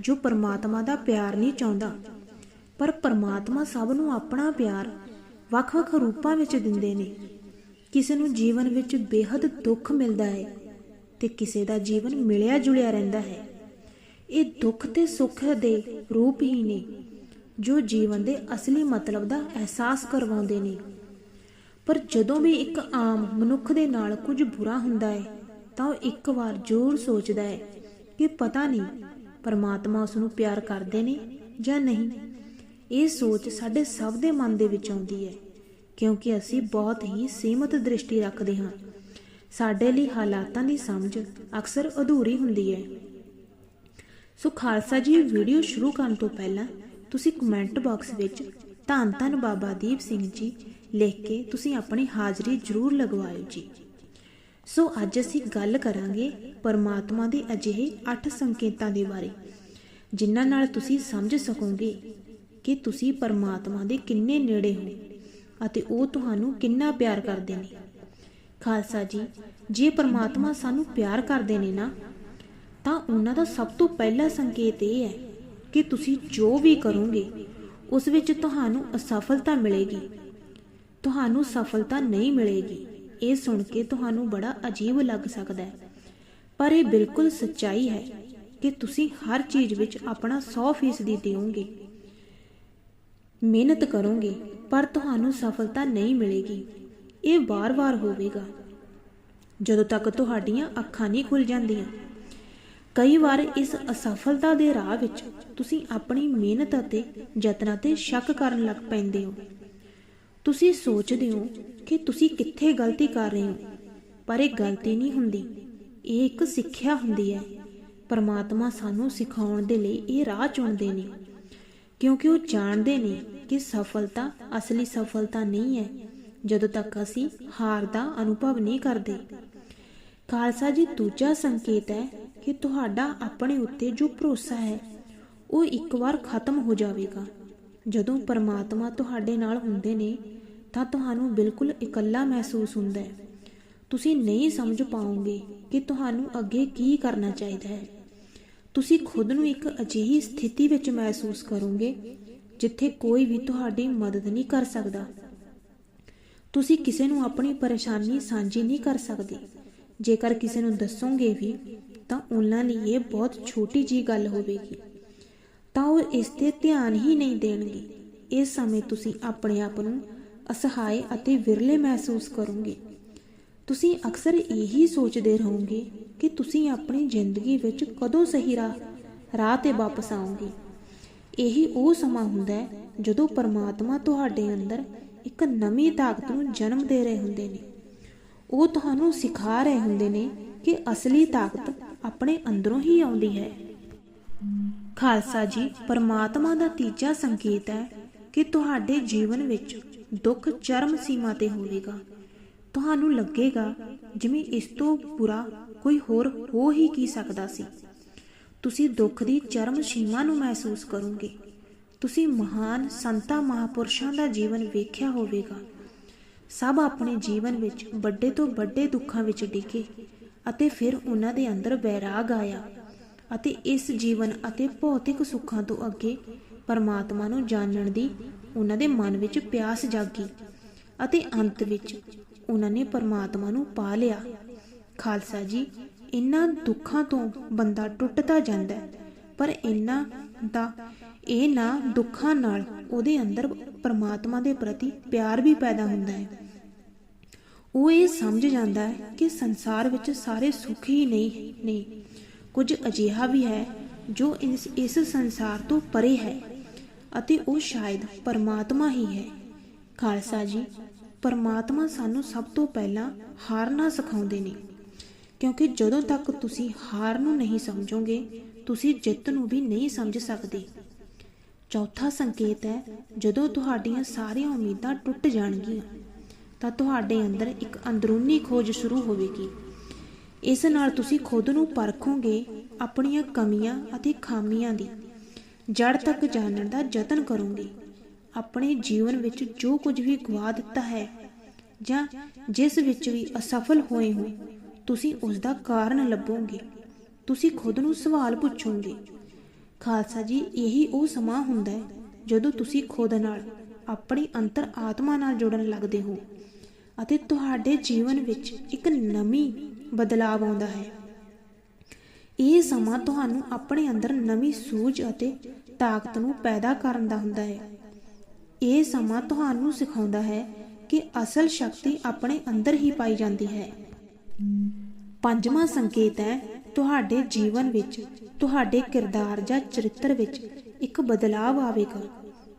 ਜੋ ਪਰਮਾਤਮਾ ਦਾ ਪਿਆਰ ਨਹੀਂ ਚਾਹੁੰਦਾ। ਪਰ ਪਰਮਾਤਮਾ ਸਭ ਨੂੰ ਆਪਣਾ ਪਿਆਰ ਵੱਖ-ਵੱਖ ਰੂਪਾਂ ਵਿੱਚ ਦਿੰਦੇ ਨੇ। ਕਿਸੇ ਨੂੰ ਜੀਵਨ ਵਿੱਚ ਬੇਹੱਦ ਦੁੱਖ ਮਿਲਦਾ ਹੈ ਤੇ ਕਿਸੇ ਦਾ ਜੀਵਨ ਮਿਲਿਆ ਜੁਲਿਆ ਰਹਿੰਦਾ ਹੈ। ਇਹ ਦੁੱਖ ਤੇ ਸੁੱਖ ਦੇ ਰੂਪ ਹੀ ਨੇ, ਜੋ ਜੀਵਨ ਦੇ ਅਸਲੀ ਮਤਲਬ ਦਾ ਅਹਿਸਾਸ ਕਰਵਾਉਂਦੇ ਨੇ। ਪਰ ਜਦੋਂ ਵੀ ਇੱਕ ਆਮ ਮਨੁੱਖ ਦੇ ਨਾਲ ਕੁਝ ਬੁਰਾ ਹੁੰਦਾ ਹੈ, ਤਾਂ ਉਹ ਇੱਕ ਵਾਰ ਜ਼ਰੂਰ ਸੋਚਦਾ ਹੈ ਕਿ ਪਤਾ ਨਹੀਂ ਪਰਮਾਤਮਾ ਉਸ ਨੂੰ ਪਿਆਰ ਕਰਦੇ ਨੇ ਜਾਂ ਨਹੀਂ? ਇਹ ਸੋਚ ਸਾਡੇ ਸਭ ਦੇ ਮਨ ਦੇ ਵਿੱਚ ਆਉਂਦੀ ਹੈ, ਕਿਉਂਕਿ ਅਸੀਂ ਬਹੁਤ ਹੀ ਸੀਮਤ ਦ੍ਰਿਸ਼ਟੀ ਰੱਖਦੇ ਹਾਂ। ਸਾਡੇ ਲਈ ਹਾਲਾਤਾਂ ਦੀ ਸਮਝ ਅਕਸਰ ਅਧੂਰੀ ਹੁੰਦੀ ਹੈ। ਸੋ ਖਾਲਸਾ ਜੀ ਵੀਡੀਓ ਸ਼ੁਰੂ ਕਰਨ ਤੋਂ ਪਹਿਲਾਂ ਤੁਸੀਂ ਕਮੈਂਟ ਬਾਕਸ ਵਿੱਚ ਧੰਨ ਧੰਨ ਬਾਬਾ ਦੀਪ ਸਿੰਘ ਜੀ ਲਿਖ ਕੇ ਤੁਸੀਂ ਆਪਣੀ ਹਾਜ਼ਰੀ ਜ਼ਰੂਰ ਲਗਵਾਇਓ ਜੀ। ਸੋ ਅੱਜ ਅਸੀਂ ਗੱਲ ਕਰਾਂਗੇ ਪਰਮਾਤਮਾ ਦੇ ਅਜਿਹੇ 8 ਸੰਕੇਤਾਂ ਦੇ ਬਾਰੇ, ਜਿਨ੍ਹਾਂ ਨਾਲ ਤੁਸੀਂ ਸਮਝ ਸਕੋਗੇ ਕਿ ਤੁਸੀਂ ਪਰਮਾਤਮਾ ਦੇ ਕਿੰਨੇ ਨੇੜੇ ਹੋ ਅਤੇ ਉਹ ਤੁਹਾਨੂੰ ਕਿੰਨਾ ਪਿਆਰ ਕਰਦੇ ਨੇ। ਖਾਲਸਾ ਜੀ, ਜੇ ਪਰਮਾਤਮਾ ਸਾਨੂੰ ਪਿਆਰ ਕਰਦੇ ਨੇ ਨਾ, ਤਾਂ ਉਹਨਾਂ ਦਾ ਸਭ ਤੋਂ ਪਹਿਲਾ ਸੰਕੇਤ ਇਹ ਹੈ ਕਿ ਤੁਸੀਂ ਜੋ ਵੀ ਕਰੋਗੇ, ਉਸ ਵਿੱਚ ਤੁਹਾਨੂੰ ਅਸਫਲਤਾ ਮਿਲੇਗੀ। ਤੁਹਾਨੂੰ ਸਫਲਤਾ ਨਹੀਂ ਮਿਲੇਗੀ। ਇਹ ਸੁਣ ਕੇ ਤੁਹਾਨੂੰ ਬੜਾ ਅਜੀਬ ਲੱਗ ਸਕਦਾ ਹੈ। ਪਰ ਇਹ ਬਿਲਕੁਲ ਸੱਚਾਈ ਹੈ ਕਿ ਤੁਸੀਂ ਹਰ ਚੀਜ਼ ਵਿੱਚ ਆਪਣਾ 100% ਦਿਓਗੇ। ਮਿਹਨਤ ਕਰੋਗੇ, ਪਰ ਤੁਹਾਨੂੰ ਸਫਲਤਾ ਨਹੀਂ ਮਿਲੇਗੀ। ਇਹ ਵਾਰ-ਵਾਰ ਹੋਵੇਗਾ। ਜਦੋਂ ਤੱਕ ਤੁਹਾਡੀਆਂ ਅੱਖਾਂ ਨਹੀਂ ਖੁੱਲ ਜਾਂਦੀਆਂ, ਕਈ ਵਾਰ ਇਸ ਅਸਫਲਤਾ ਦੇ ਰਾਹ ਵਿੱਚ ਤੁਸੀਂ ਆਪਣੀ ਮਿਹਨਤ ਅਤੇ ਯਤਨਾਂ ਤੇ ਸ਼ੱਕ ਕਰਨ ਲੱਗ ਪੈਂਦੇ ਹੋ। ਤੁਸੀਂ ਸੋਚਦੇ ਹੋ ਕਿ ਤੁਸੀਂ ਕਿੱਥੇ ਗਲਤੀ ਕਰ ਰਹੇ ਹੋ, ਪਰ ਇਹ ਗਲਤੀ ਨਹੀਂ ਹੁੰਦੀ। ਇਹ ਇੱਕ ਸਿੱਖਿਆ ਹੁੰਦੀ ਹੈ। ਪਰਮਾਤਮਾ ਸਾਨੂੰ ਸਿਖਾਉਣ ਦੇ ਲਈ ਇਹ ਰਾਹ ਚੁਣਦੇ ਨੇ, ਕਿਉਂਕਿ ਉਹ ਜਾਣਦੇ ਨੇ ਕਿ ਸਫਲਤਾ, ਅਸਲੀ ਸਫਲਤਾ ਨਹੀਂ ਹੈ, ਜਦੋਂ ਤੱਕ ਅਸੀਂ ਹਾਰ ਦਾ ਅਨੁਭਵ ਨਹੀਂ ਕਰਦੇ। ਖਾਲਸਾ ਜੀ, ਦੂਜਾ ਸੰਕੇਤ ਹੈ ਕਿ ਤੁਹਾਡਾ ਆਪਣੇ ਉੱਤੇ ਜੋ ਭਰੋਸਾ ਹੈ, ਉਹ ਇੱਕ ਵਾਰ ਖਤਮ ਹੋ ਜਾਵੇਗਾ। ਜਦੋਂ ਪਰਮਾਤਮਾ ਤੁਹਾਡੇ ਨਾਲ ਹੁੰਦੇ ਨੇ, ਤਾਂ ਤੁਹਾਨੂੰ ਬਿਲਕੁਲ ਇਕੱਲਾ ਮਹਿਸੂਸ ਹੁੰਦਾ ਹੈ। ਤੁਸੀਂ ਨਹੀਂ ਸਮਝ ਪਾਓਗੇ ਕਿ ਤੁਹਾਨੂੰ ਅੱਗੇ ਕੀ ਕਰਨਾ ਚਾਹੀਦਾ ਹੈ। ਤੁਸੀਂ ਖੁਦ ਨੂੰ ਇੱਕ ਅਜਿਹੀ ਸਥਿਤੀ ਵਿੱਚ ਮਹਿਸੂਸ ਕਰੋਗੇ, ਜਿੱਥੇ ਕੋਈ ਵੀ ਤੁਹਾਡੀ ਮਦਦ ਨਹੀਂ ਕਰ ਸਕਦਾ। ਤੁਸੀਂ ਕਿਸੇ ਨੂੰ ਆਪਣੀ ਪਰੇਸ਼ਾਨੀ ਸਾਂਝੀ ਨਹੀਂ ਕਰ ਸਕਦੇ। ਜੇਕਰ ਕਿਸੇ ਨੂੰ ਦੱਸੋਗੇ ਵੀ, ਤਾਂ ਉਹਨਾਂ ਲਈ ਇਹ ਬਹੁਤ ਛੋਟੀ ਜੀ ਗੱਲ ਹੋਵੇਗੀ। ਤਾਂ ਉਹ ਇਸ ਤੇ ਧਿਆਨ ਹੀ ਨਹੀਂ ਦੇਣਗੇ। ਇਸ ਸਮੇਂ ਤੁਸੀਂ ਆਪਣੇ ਆਪ ਨੂੰ ਅਸਹਾਏ ਅਤੇ ਵਿਰਲੇ ਮਹਿਸੂਸ ਕਰੋਗੇ। ਤੁਸੀਂ ਅਕਸਰ ਇਹੀ ਸੋਚਦੇ ਰਹੋਗੇ ਕਿ ਤੁਸੀਂ ਆਪਣੀ ਜ਼ਿੰਦਗੀ ਵਿੱਚ ਕਦੋਂ ਸਹੀ ਰਾਹ ਰਾਹ ਤੇ ਵਾਪਸ ਆਓਗੇ। ਇਹੀ ਉਹ ਸਮਾਂ ਹੁੰਦਾ ਹੈ ਜਦੋਂ ਪਰਮਾਤਮਾ ਤੁਹਾਡੇ ਅੰਦਰ ਇੱਕ ਨਵੀਂ ਤਾਕਤ ਨੂੰ ਜਨਮ ਦੇ ਰਹੇ ਹੁੰਦੇ ਨੇ। ਉਹ ਤੁਹਾਨੂੰ ਸਿਖਾ ਰਹੇ ਹੁੰਦੇ ਨੇ ਕਿ ਅਸਲੀ ਤਾਕਤ ਆਪਣੇ ਅੰਦਰੋਂ ਹੀ ਆਉਂਦੀ ਹੈ। ਖਾਲਸਾ ਜੀ, ਪਰਮਾਤਮਾ ਦਾ ਤੀਜਾ ਸੰਕੇਤ ਹੈ ਕਿ ਤੁਹਾਡੇ ਜੀਵਨ ਵਿੱਚ ਦੁੱਖ ਚਰਮ ਸੀਮਾ ਤੇ ਹੋਵੇਗਾ। ਤੁਹਾਨੂੰ ਲੱਗੇਗਾ ਜਿਵੇਂ ਇਸ ਤੋਂ ਬੁਰਾ ਕੋਈ ਹੋਰ ਹੋ ਹੀ ਕੀ ਸਕਦਾ ਸੀ। ਤੁਸੀਂ ਦੁੱਖ ਦੀ ਚਰਮ ਸੀਮਾ ਨੂੰ ਮਹਿਸੂਸ ਕਰੋਗੇ। ਤੁਸੀਂ ਮਹਾਨ ਸੰਤਾਂ ਮਹਾਪੁਰਸ਼ਾਂ ਦਾ ਜੀਵਨ ਵੇਖਿਆ ਹੋਵੇਗਾ। ਸਭ ਆਪਣੇ ਜੀਵਨ ਵਿੱਚ ਵੱਡੇ ਤੋਂ ਵੱਡੇ ਦੁੱਖਾਂ ਵਿੱਚ ਡਿੱਗੇ ਅਤੇ ਫਿਰ ਉਹਨਾਂ ਦੇ ਅੰਦਰ ਬੈਰਾਗ ਆਇਆ। ਅਤੇ ਇਸ ਜੀਵਨ ਅਤੇ ਭੌਤਿਕ ਸੁੱਖਾਂ ਤੋਂ ਅੱਗੇ ਪਰਮਾਤਮਾ ਨੂੰ ਜਾਣਨ ਦੀ ਉਹਨਾਂ ਦੇ ਮਨ ਵਿੱਚ ਪਿਆਸ ਜਾਗੀ ਅਤੇ ਅੰਤ ਵਿੱਚ ਉਹਨਾਂ ਨੇ ਪਰਮਾਤਮਾ ਨੂੰ ਪਾ ਲਿਆ। ਖਾਲਸਾ ਜੀ, ਇਹਨਾਂ ਦੁੱਖਾਂ ਤੋਂ ਬੰਦਾ ਟੁੱਟਦਾ ਜਾਂਦਾ ਹੈ, ਪਰ ਇਹਨਾਂ ਦਾ ਇਹ ਨਾ ਦੁੱਖਾਂ ਨਾਲ ਉਹਦੇ ਅੰਦਰ ਪਰਮਾਤਮਾ ਦੇ ਪ੍ਰਤੀ ਪਿਆਰ ਵੀ ਪੈਦਾ ਹੁੰਦਾ ਹੈ। ਉਹ ਇਹ ਸਮਝ ਜਾਂਦਾ ਹੈ ਕਿ ਸੰਸਾਰ ਵਿੱਚ ਸਾਰੇ ਸੁੱਖ ਹੀ ਨਹੀਂ ਨੇ ਕੁਝ ਅਜਿਹਾ ਵੀ ਹੈ ਜੋ ਇਸ ਇਸ ਸੰਸਾਰ ਤੋਂ ਪਰੇ ਹੈ ਅਤੇ ਉਹ ਸ਼ਾਇਦ ਪਰਮਾਤਮਾ ਹੀ ਹੈ। ਖਾਲਸਾ ਜੀ, ਪਰਮਾਤਮਾ ਸਾਨੂੰ ਸਭ ਤੋਂ ਪਹਿਲਾਂ ਹਾਰਨਾ ਸਿਖਾਉਂਦੇ ਨੇ, ਕਿਉਂਕਿ ਜਦੋਂ ਤੱਕ ਤੁਸੀਂ ਹਾਰ ਨੂੰ ਨਹੀਂ ਸਮਝੋਗੇ, ਤੁਸੀਂ ਜਿੱਤ ਨੂੰ ਵੀ ਨਹੀਂ ਸਮਝ ਸਕਦੇ। ਚੌਥਾ ਸੰਕੇਤ ਹੈ, ਜਦੋਂ ਤੁਹਾਡੀਆਂ ਸਾਰੀਆਂ ਉਮੀਦਾਂ ਟੁੱਟ ਜਾਣਗੀਆਂ, ਤਾਂ ਤੁਹਾਡੇ ਅੰਦਰ ਇੱਕ ਅੰਦਰੂਨੀ ਖੋਜ ਸ਼ੁਰੂ ਹੋਵੇਗੀ। ਇਸ ਨਾਲ ਤੁਸੀਂ ਖੁਦ ਨੂੰ ਪਰਖੋਗੇ ਆਪਣੀਆਂ ਕਮੀਆਂ ਅਤੇ ਖਾਮੀਆਂ ਦੀ। ਜੜ ਤੱਕ ਜਾਣਨ ਦਾ ਯਤਨ ਕਰੋਗੇ। ਆਪਣੇ ਜੀਵਨ ਵਿੱਚ ਜੋ ਕੁਝ ਵੀ ਗਵਾ ਦਿੱਤਾ ਹੈ ਜਾਂ ਜਿਸ ਵਿੱਚ ਵੀ ਅਸਫਲ ਹੋਏ ਹੋ, ਤੁਸੀਂ ਉਸ ਦਾ ਕਾਰਨ ਲੱਭੋਗੇ। ਤੁਸੀਂ ਖੁਦ ਨੂੰ ਸਵਾਲ ਪੁੱਛੋਗੇ। ਖਾਲਸਾ ਜੀ, ਇਹੀ ਉਹ ਸਮਾਂ ਹੁੰਦਾ ਹੈ ਜਦੋਂ ਤੁਸੀਂ ਖੁਦ ਨਾਲ ਆਪਣੀ ਅੰਤਰ ਆਤਮਾ ਨਾਲ ਜੁੜਨ ਲੱਗਦੇ ਹੋ ਅਤੇ ਤੁਹਾਡੇ ਜੀਵਨ ਵਿੱਚ ਇੱਕ ਨਵੀਂ ਬਦਲਾਅ ਆਉਂਦਾ ਹੈ। ਇਹ ਸਮਾਂ ਤੁਹਾਨੂੰ ਆਪਣੇ ਅੰਦਰ ਨਵੀਂ ਸੂਝ ਅਤੇ ਤਾਕਤ ਨੂੰ ਪੈਦਾ ਕਰਨ ਦਾ ਹੁੰਦਾ ਹੈ। ਇਹ ਸਮਾਂ ਤੁਹਾਨੂੰ ਸਿਖਾਉਂਦਾ ਹੈ ਕਿ ਅਸਲ ਸ਼ਕਤੀ ਆਪਣੇ ਅੰਦਰ ਹੀ ਪਾਈ ਜਾਂਦੀ ਹੈ। ਪੰਜਵਾਂ ਸੰਕੇਤ ਹੈ, ਤੁਹਾਡੇ ਜੀਵਨ ਵਿੱਚ, ਤੁਹਾਡੇ ਕਿਰਦਾਰ ਜਾਂ ਚਰਿੱਤਰ ਵਿੱਚ ਇੱਕ ਬਦਲਾਅ ਆਵੇਗਾ।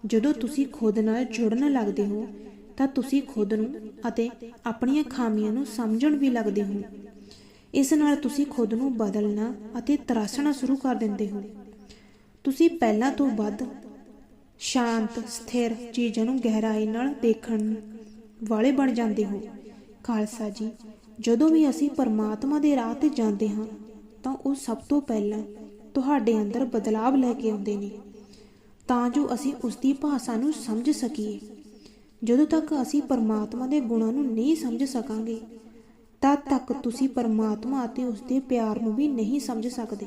ਜਦੋਂ ਤੁਸੀਂ ਖੁਦ ਨਾਲ ਜੁੜਨ ਲੱਗਦੇ ਹੋ, ਤਾਂ ਤੁਸੀਂ ਖੁਦ ਨੂੰ ਅਤੇ ਆਪਣੀਆਂ ਖਾਮੀਆਂ ਨੂੰ ਸਮਝਣ ਵੀ ਲੱਗਦੇ ਹੋ। ਇਸ ਨਾਲ ਤੁਸੀਂ ਖੁਦ ਨੂੰ ਬਦਲਣਾ ਅਤੇ ਤਰਾਸ਼ਣਾ ਸ਼ੁਰੂ ਕਰ ਦਿੰਦੇ ਹੋ। ਤੁਸੀਂ ਪਹਿਲਾਂ ਤੋਂ ਵੱਧ ਸ਼ਾਂਤ, ਸਥਿਰ ਚੀਜ਼ਾਂ ਨੂੰ ਗਹਿਰਾਈ ਨਾਲ ਦੇਖਣ ਵਾਲੇ ਬਣ ਜਾਂਦੇ ਹੋ। ਖਾਲਸਾ ਜੀ, ਜਦੋਂ ਵੀ ਅਸੀਂ ਪਰਮਾਤਮਾ ਦੇ ਰਾਹ ਤੇ ਜਾਂਦੇ ਹਾਂ, ਤਾਂ ਉਹ ਸਭ ਤੋਂ ਪਹਿਲਾਂ ਤੁਹਾਡੇ ਅੰਦਰ ਬਦਲਾਵ ਲੈ ਕੇ ਆਉਂਦੇ ਨੇ। ਤਾਂ ਜੋ ਅਸੀਂ ਉਸ ਦੀ ਭਾਸ਼ਾ ਨੂੰ ਸਮਝ ਸਕੀਏ। ਜਦੋਂ ਤੱਕ ਅਸੀਂ ਪਰਮਾਤਮਾ ਦੇ ਗੁਣਾਂ ਨੂੰ ਨਹੀਂ ਸਮਝ ਸਕਾਂਗੇ ਤਦ ਤੱਕ ਤੁਸੀਂ ਪਰਮਾਤਮਾ ਅਤੇ ਉਸ ਦੇ ਪਿਆਰ ਨੂੰ ਵੀ ਨਹੀਂ ਸਮਝ ਸਕਦੇ।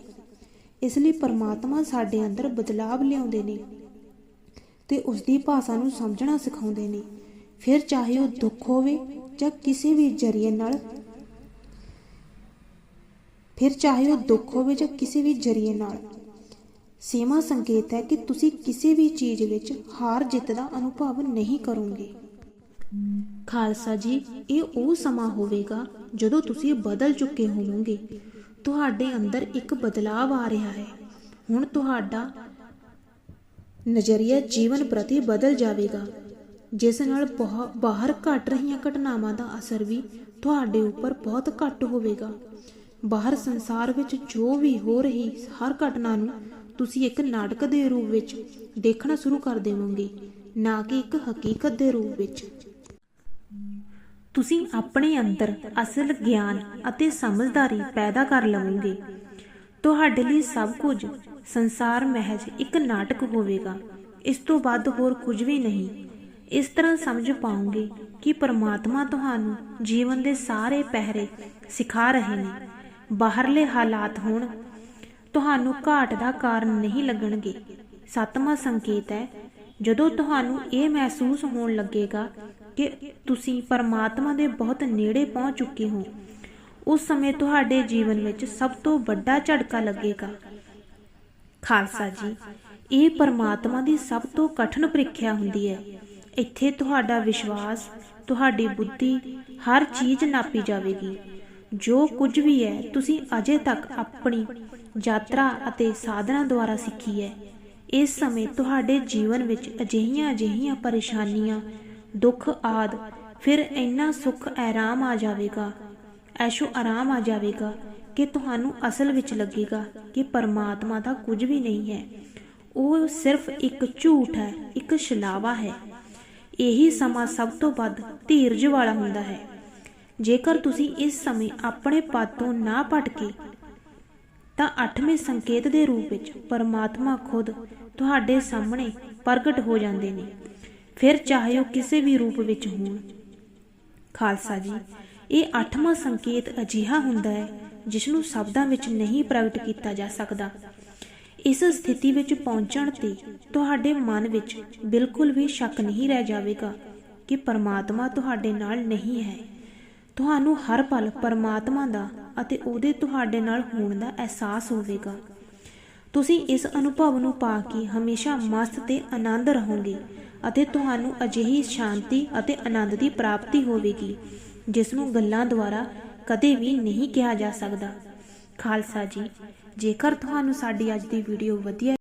ਇਸ ਲਈ ਪਰਮਾਤਮਾ ਸਾਡੇ ਅੰਦਰ ਬਦਲਾਵ ਲਿਆਉਂਦੇ ਨੇ ਤੇ ਉਸ ਦੀ ਭਾਸ਼ਾ ਨੂੰ ਸਮਝਣਾ ਸਿਖਾਉਂਦੇ ਨੇ। ਫਿਰ ਚਾਹੇ ਉਹ ਦੁੱਖ ਹੋਵੇ ਜਾਂ ਕਿਸੇ ਵੀ ਜਰੀਏ ਨਾਲ, ਫਿਰ ਚਾਹੇ ਉਹ ਦੁੱਖ ਹੋਵੇ ਜਾਂ ਕਿਸੇ ਵੀ ਜਰੀਏ ਨਾਲ। ਸੀਮਾ ਸੰਕੇਤ ਹੈ ਕਿ ਤੁਸੀਂ ਕਿਸੇ ਵੀ ਚੀਜ਼ ਵਿੱਚ ਹਾਰ ਜਿੱਤ ਦਾ ਅਨੁਭਵ ਨਹੀਂ ਕਰੋਗੇ। ਖਾਲਸਾ ਜੀ, ਇਹ ਉਹ ਸਮਾਂ ਹੋਵੇਗਾ ਜਦੋਂ ਤੁਸੀਂ ਬਦਲ ਚੁੱਕੇ ਹੋਵੋਗੇ। ਤੁਹਾਡੇ ਅੰਦਰ ਇੱਕ ਬਦਲਾਅ ਆ ਰਿਹਾ ਹੈ। ਹੁਣ ਤੁਹਾਡਾ ਨਜ਼ਰੀਆ ਜੀਵਨ ਪ੍ਰਤੀ ਬਦਲ ਜਾਵੇਗਾ। ਜਿਸ ਨਾਲ ਬਾਹਰ ਘਟ ਰਹੀਆਂ ਘਟਨਾਵਾਂ ਦਾ ਅਸਰ ਵੀ ਤੁਹਾਡੇ ਉੱਪਰ ਬਹੁਤ ਘੱਟ ਹੋਵੇਗਾ। ਬਾਹਰ ਸੰਸਾਰ ਵਿੱਚ ਜੋ ਵੀ ਹੋ ਰਹੀ ਹਰ ਘਟਨਾ ਨੂੰ ਤੁਸੀਂ ਇੱਕ ਨਾਟਕ ਦੇ ਰੂਪ ਵਿੱਚ ਦੇਖਣਾ ਸ਼ੁਰੂ ਕਰ ਦੇਵੋਗੇ, ਨਾ ਕਿ ਇੱਕ ਹਕੀਕਤ ਦੇ ਰੂਪ ਵਿੱਚ। ਤੁਸੀਂ ਆਪਣੇ ਅੰਦਰ ਅਸਲ ਗਿਆਨ ਅਤੇ ਸਮਝਦਾਰੀ ਪੈਦਾ ਕਰ ਲਵੋਗੇ। ਤੁਹਾਡੇ ਲਈ ਸਭ ਕੁਝ ਸੰਸਾਰ ਮਹਿਜ ਇੱਕ ਨਾਟਕ ਹੋਵੇਗਾ। ਇਸ ਤੋਂ ਵੱਧ ਹੋਰ ਕੁਝ ਵੀ ਨਹੀਂ। ਇਸ ਤਰ੍ਹਾਂ ਸਮਝ ਪਾਓਗੇ ਕਿ ਪਰਮਾਤਮਾ ਤੁਹਾਨੂੰ ਜੀਵਨ ਦੇ ਸਾਰੇ ਪਹਿਰੇ ਸਿਖਾ ਰਹੇ ਨੇ। ਬਾਹਰਲੇ ਹਾਲਾਤ ਹੋਣ, ਤੁਹਾਨੂੰ ਘਾਟ ਦਾ ਕਾਰਨ ਨਹੀਂ ਲੱਗਣਗੇ। ਸਤਵਾਂ ਸੰਕੇਤ ਹੈ, ਜਦੋਂ ਤੁਹਾਨੂੰ ਇਹ ਮਹਿਸੂਸ ਹੋਣ ਲੱਗੇਗਾ ਕਿ ਤੁਸੀਂ ਪਰਮਾਤਮਾ ਦੇ ਬਹੁਤ ਨੇੜੇ ਪਹੁੰਚ ਚੁੱਕੇ ਹੋ। ਉਸ ਸਮੇਂ ਤੁਹਾਡੇ ਜੀਵਨ ਵਿੱਚ ਸਭ ਤੋਂ ਵੱਡਾ ਝਟਕਾ ਲੱਗੇਗਾ। ਖਾਲਸਾ ਜੀ, ਇਹ ਪਰਮਾਤਮਾ ਦੀ ਸਭ ਤੋਂ ਕਠਿਨ ਪ੍ਰੀਖਿਆ ਹੁੰਦੀ ਹੈ। ਇੱਥੇ ਤੁਹਾਡਾ ਵਿਸ਼ਵਾਸ, ਤੁਹਾਡੀ ਬੁੱਧੀ ਹਰ ਚੀਜ਼ ਨਾਪੀ ਜਾਵੇਗੀ। ਜੋ ਕੁਝ ਵੀ ਹੈ, ਤੁਸੀਂ ਅਜੇ ਤੱਕ ਆਪਣੀ ਯਾਤਰਾ ਅਤੇ ਸਾਧਨਾ ਦੁਆਰਾ ਸਿੱਖੀ ਹੈ। ਇਸ ਸਮੇਂ ਤੁਹਾਡੇ ਜੀਵਨ ਵਿੱਚ ਅਜਿਹੀਆਂ ਅਜਿਹੀਆਂ ਪਰੇਸ਼ਾਨੀਆਂ ਦੁੱਖ ਆਦ, ਫਿਰ ਇੰਨਾ ਸੁੱਖ ਆਰਾਮ ਆ ਜਾਵੇਗਾ। ਐਸ਼ੋ ਆਰਾਮ ਆ ਜਾਵੇਗਾ ਕਿ ਤੁਹਾਨੂੰ ਅਸਲ ਵਿੱਚ ਲੱਗੇਗਾ ਕਿ ਪਰਮਾਤਮਾ ਦਾ ਕੁਝ ਵੀ ਨਹੀਂ ਹੈ। ਉਹ ਸਿਰਫ ਇੱਕ ਝੂਠ ਹੈ, ਇੱਕ ਛਲਾਵਾ ਹੈ। ਇਹੀ ਸਮਾਂ ਸਭ ਤੋਂ ਵੱਧ ਧੀਰਜ ਵਾਲਾ ਹੁੰਦਾ ਹੈ। ਜੇਕਰ ਤੁਸੀਂ ਇਸ ਸਮੇਂ ਆਪਣੇ ਪਦ ਤੋਂ ਨਾ ਭਟਕੇ, ਤਾਂ ਅੱਠਵੇਂ ਸੰਕੇਤ ਦੇ ਰੂਪ ਵਿੱਚ ਪਰਮਾਤਮਾ ਖੁਦ ਤੁਹਾਡੇ ਸਾਹਮਣੇ ਪ੍ਰਗਟ ਹੋ ਜਾਂਦੇ ਨੇ। ਫਿਰ ਚਾਹੇ ਉਹ ਕਿਸੇ ਵੀ ਰੂਪ ਵਿੱਚ ਹੋਣ। ਖਾਲਸਾ ਜੀ, ਇਹ ਅੱਠਵਾਂ ਸੰਕੇਤ ਅਜਿਹਾ ਹੁੰਦਾ ਹੈ ਜਿਸ ਨੂੰ ਸ਼ਬਦਾਂ ਵਿੱਚ ਨਹੀਂ ਪ੍ਰਗਟ ਕੀਤਾ ਜਾ ਸਕਦਾ। ਇਸ ਸਥਿਤੀ ਵਿੱਚ ਪਹੁੰਚਣ ਤੇ ਤੁਹਾਡੇ ਮਨ ਵਿੱਚ ਬਿਲਕੁਲ ਵੀ ਸ਼ੱਕ ਨਹੀਂ ਰਹਿ ਜਾਵੇਗਾ ਕਿ ਪਰਮਾਤਮਾ ਤੁਹਾਡੇ ਨਾਲ ਨਹੀਂ ਹੈ। ਤੁਹਾਨੂੰ ਹਰ ਪਲ ਪਰਮਾਤਮਾ ਦਾ ਅਤੇ ਉਹਦੇ ਤੁਹਾਡੇ ਨਾਲ ਹੋਣ ਦਾ ਅਹਿਸਾਸ ਹੋਵੇਗਾ। ਤੁਸੀਂ ਇਸ ਅਨੁਭਵ ਨੂੰ ਪਾ ਕੇ ਹਮੇਸ਼ਾ ਮਸਤ ਤੇ ਆਨੰਦ ਰਹੋਗੇ ਅਤੇ ਤੁਹਾਨੂੰ ਅਜਿਹੀ ਸ਼ਾਂਤੀ ਅਤੇ ਆਨੰਦ ਦੀ ਪ੍ਰਾਪਤੀ ਹੋਵੇਗੀ, ਜਿਸ ਨੂੰ ਗੱਲਾਂ ਦੁਆਰਾ ਕਦੇ ਵੀ ਨਹੀਂ ਕਿਹਾ ਜਾ ਸਕਦਾ। ਖਾਲਸਾ ਜੀ, ਜੇਕਰ ਤੁਹਾਨੂੰ ਸਾਡੀ ਅੱਜ ਦੀ ਵੀਡੀਓ ਵਧੀਆ